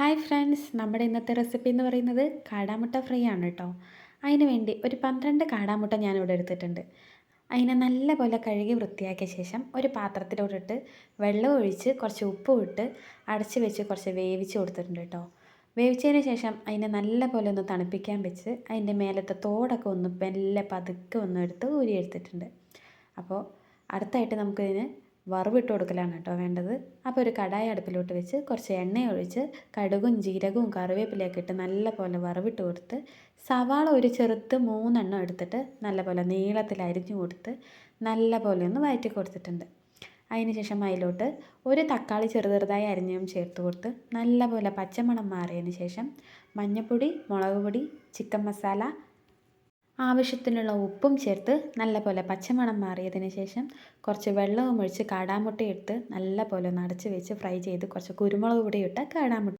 Hi friends നമ്മുടെ ഇന്നത്തെ recipe എന്ന് പറയുന്നത് കാടാമുട്ട ഫ്രൈ ആണ് കേട്ടോ. അതിന് വേണ്ടി ഒരു പന്ത്രണ്ട് കാടാമുട്ട ഞാനിവിടെ എടുത്തിട്ടുണ്ട്. അതിനെ നല്ലപോലെ കഴുകി വൃത്തിയാക്കിയ ശേഷം ഒരു പാത്രത്തിലോട്ടിട്ട് വെള്ളം ഒഴിച്ച് കുറച്ച് ഉപ്പും ഇട്ട് അടച്ച് വെച്ച് കുറച്ച് വേവിച്ച് കൊടുത്തിട്ടുണ്ട് കേട്ടോ. വേവിച്ചതിന് ശേഷം അതിനെ നല്ലപോലെ ഒന്ന് തണുപ്പിക്കാൻ വെച്ച് അതിന്റെ മേലത്തെ തോടൊക്കെ ഒന്ന് മെല്ലെ പതുക്കെ ഒന്ന് എടുത്ത് ഊരിയെടുത്തിട്ടുണ്ട്. അപ്പോൾ അടുത്തായിട്ട് നമുക്കിതിന് വറവിട്ട് കൊടുക്കലാണ് കേട്ടോ വേണ്ടത്. അപ്പോൾ ഒരു കടായ അടുപ്പിലോട്ട് വെച്ച് കുറച്ച് എണ്ണ ഒഴിച്ച് കടുകും ജീരകവും കറിവേപ്പിലയൊക്കെ ഇട്ട് നല്ലപോലെ വറവിട്ട് കൊടുത്ത് സവാള ഒരു ചെറുത്ത് മൂന്നെണ്ണം എടുത്തിട്ട് നല്ലപോലെ നീളത്തിൽ അരിഞ്ഞു കൊടുത്ത് നല്ലപോലെ ഒന്ന് വയറ്റി കൊടുത്തിട്ടുണ്ട്. അതിനുശേഷം അതിലോട്ട് ഒരു തക്കാളി ചെറുതായി അരിഞ്ഞും ചേർത്ത് കൊടുത്ത് നല്ലപോലെ പച്ചമണം മാറിയതിന് ശേഷം മഞ്ഞൾപ്പൊടി മുളക് പൊടി ചിക്കൻ മസാല ആവശ്യത്തിനുള്ള ഉപ്പും ചേർത്ത് നല്ലപോലെ പച്ചമണം മാറിയതിന് ശേഷം കുറച്ച് വെള്ളവും ഒഴിച്ച് കാടാമുട്ട എടുത്ത് നല്ലപോലെ ഒന്ന് അടച്ച് വെച്ച് ഫ്രൈ ചെയ്ത് കുറച്ച് കുരുമുളക് പൊടി ഇട്ട കാടാമുട്ട